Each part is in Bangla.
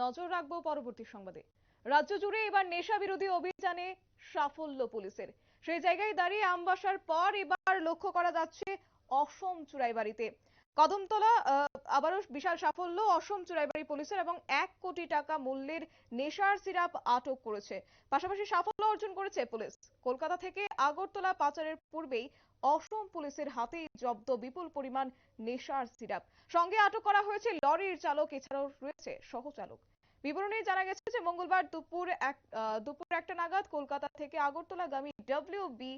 নজর রাখব পরবর্তী সংবাদে। রাজ্য জুড়ে এবার নেশা বিরোধী অভিযানে সাফল্য পুলিশের। সেই জায়গায় দাঁড়িয়ে আমবাসার পর এবার লক্ষ্য করা যাচ্ছে অসম চুরাইবাড়িতে। কদমতলা আবারও বিশাল সাফল্য অসম চুরাইবাড়ি পুলিশের এবং এক কোটি টাকা মূল্যের নেশার সিরাপ আটক করেছে। পাশাপাশি সাফল্য অর্জন করেছে পুলিশ। কলকাতা থেকে আগরতলা পাচারের পূর্বেই অসম পুলিশের হাতেই জব্দ বিপুল পরিমাণ নেশার সিরাপ। সঙ্গে আটক করা হয়েছে লরির চালক, এছাড়াও রয়েছে সহচালক। বিবরণে জানা গেছে যে মঙ্গলবার দুপুর এক দুপুর একটা নাগাদ কলকাতা থেকে আগরতলাগামী W B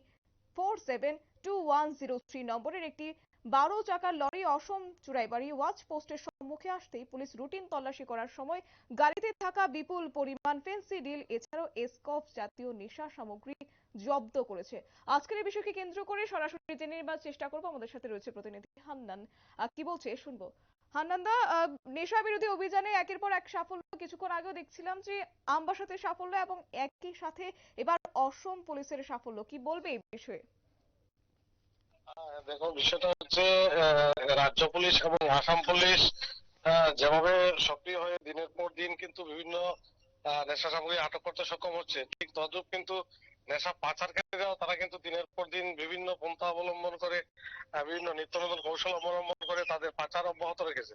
four seven two one zero three নম্বরের একটি বারো চাকার লরি অসম চুরাইবাড়ি ওয়াচ পোস্টের সম্মুখে আসতেই পুলিশ রুটিন তল্লাশি করার সময় গাড়িতে থাকা বিপুল পরিমাণ ফেন্সিডিল এছাড়াও এসকফ জাতীয় নেশা সামগ্রী জব্দ করেছে। আজকের এই বিষয়কে কেন্দ্র করে সরাসরি জেনে নেবার চেষ্টা করব। আমাদের সাথে রয়েছে প্রতিনিধি হান্নান। কি বলছে? শুনব। হান্নানদা নেশা বিরোধী অভিযানে একের পর এক সাফল্য কিছুক্ষণ আগেও দেখছিলাম যে আমবাসাতে সাফল্য এবং একই সাথে এবার অসম পুলিশের সাফল্য। কি বলবে এই বিষয়ে? দেখো, বিষয়টা হচ্ছে রাজ্য পুলিশ এবং আসাম পুলিশ যেভাবে সক্রিয় হয়ে দিনের পর দিন কিন্তু বিভিন্ন নেশা সামগ্রী আটক করতে সক্ষম হচ্ছে, ঠিক তদ্রুপ কিন্তু নেশা পাচারকারীরাও তারা কিন্তু দিনের পর দিন বিভিন্ন পন্থা অবলম্বন করে বিভিন্ন নিত্য নতুন কৌশল অবলম্বন করে তাদের পাচার অব্যাহত রেখেছে।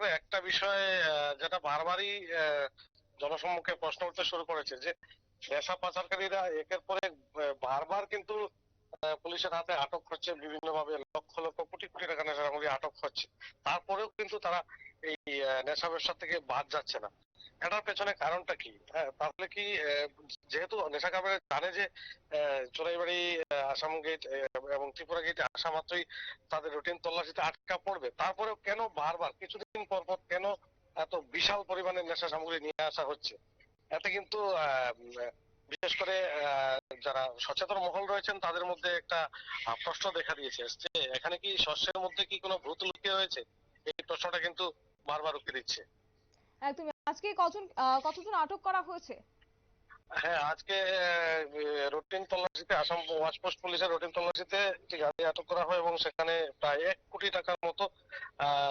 একটা বিষয় যেটা বারবারই জনসম্মুখে প্রশ্ন উঠতে শুরু করেছে যে, নেশা পাচারকারীরা একের পর এক আহ, বারবার কিন্তু আহ, পুলিশের হাতে আটক হচ্ছে বিভিন্ন ভাবে লক্ষ লক্ষ কোটি কোটি টাকা নেশা সামগ্রী আটক হচ্ছে। তারপরেও কিন্তু তারা এই নেশা ব্যবসা থেকে বাদ যাচ্ছে না। এটার পেছনে কারণটা কি? হ্যাঁ তাহলে কি যেহেতু নেশা কারবারে জানে যে চোরাইবাড়ি আসাম গেট এবং ত্রিপুরা গেটে আসা মাত্রই তাদের রুটিন তল্লাশিতে আটকা পড়বে। তারপরেও কেন বারবার, কিছুদিন পর পর কেন এত বিশাল পরিমাণে নেশা সামগ্রী নিয়ে আসা হচ্ছে? এতে কিন্তু বিশেষ করে যারা সচেতন মহল রয়েছেন তাদের মধ্যে একটা প্রশ্ন দেখা দিয়েছে যে এখানে কি শস্যের মধ্যে কি কোনো ভূত লুকিয়ে রয়েছে? এই প্রশ্নটা কিন্তু বারবার উঠে দিচ্ছে। একদম আজকে কজন কতজন আটক করা হয়েছে? হ্যাঁ আজকে রুটিন তল্লাশিতে আসাম ওয়াচ পোস্ট পুলিশের রুটিন তল্লাশিতে একটি গাড়ি আটক করা হয় এবং সেখানে প্রায় এক কোটি টাকার মতো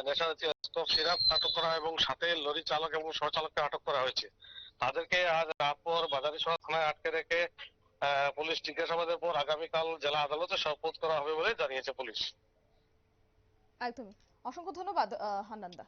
নেশা জাতীয় সিরাপ আটক করা হয় এবং সাথে লরি চালক এবং সহচালককে আটক করা হয়েছে। তাদেরকে আজ বাজারি বাজারিসহ থানায় আটকে রেখে পুলিশ জিজ্ঞাসাবাদের পর আগামীকাল জেলা আদালতে সোপর্দ করা হবে বলে জানিয়েছে পুলিশ। একদমই। অসংখ্য ধন্যবাদ হান্নান হান্নানদা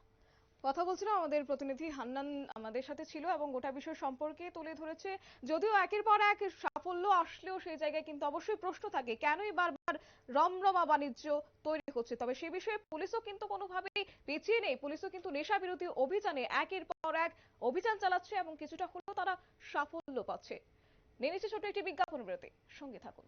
কথা বলছিলাম আমাদের প্রতিনিধি হান্নান আমাদের সাথে ছিল এবং গোটা বিষয় সম্পর্কে তুলে ধরেছে। যদিও একের পর এক সাফল্য আসলেও সেই জায়গায় কিন্তু অবশ্যই প্রশ্ন থাকে, কেনই বারবার রমরমা বাণিজ্য তৈরি হচ্ছে? তবে সে বিষয়ে পুলিশও কিন্তু কোনোভাবেই পিছিয়ে নেই। পুলিশও কিন্তু নেশা বিরোধী অভিযানে একের পর এক অভিযান চালাচ্ছে এবং কিছুটা হলেও তারা সাফল্য পাচ্ছে। নিয়ে নিচ্ছে ছোট্ট একটি বিজ্ঞাপন বিরতি। সঙ্গে থাকুন।